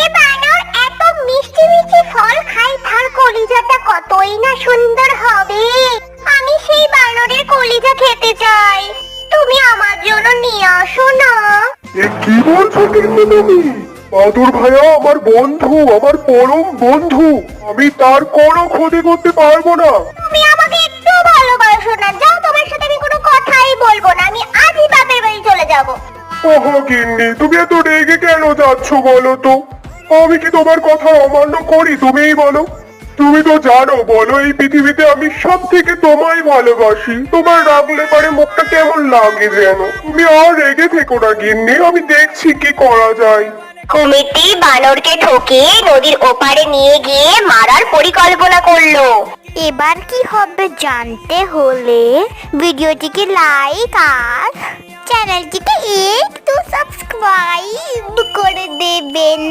এ বানর এত মিষ্টি মিষ্টি ফল খাই তার কলিজাটা কতই না সুন্দর হবে। আমি সেই বানরের কলিজা খেতে চাই। তুমি আমার জন্য নিয়ে আসো না। এ কি বলছো কিন্তু তুমি? বাদুর ভাইয়া আমার বন্ধু আমার পরম বন্ধু। আমি তার কোনো ক্ষতি করতে পারব না। তুমি আমাকে একটু ভালোবাসো না। যাও তোমার সাথে আমি কোনো কথাই বলব না। আমি আজই বাপের বাড়ি চলে যাব। ওহো গিন্নি তুমি এত রেগে কেন যাচ্ছ বলো তো? আমি কি তোমার কথা অমান্য করি তুমিই বলো? তুমি তো জানো বলো এই পৃথিবীতে আমি সব থেকে তোমায় ভালোবাসি। তোমার রাগলে পারে মুখটা কেমন লাগে যেন? তুমি আর রেগে থেকো না গিন্নি আমি দেখছি কি করা যায়। কুমিরটি বানরকে ঠকিয়ে নদীর ওপারে নিয়ে গিয়ে মারার পরিকল্পনা করল। এবার কি হবে জানতে হলে ভিডিওটিকে লাইক আর চ্যানেলটিকে একটু সাবস্ক্রাইব করে দেবেন।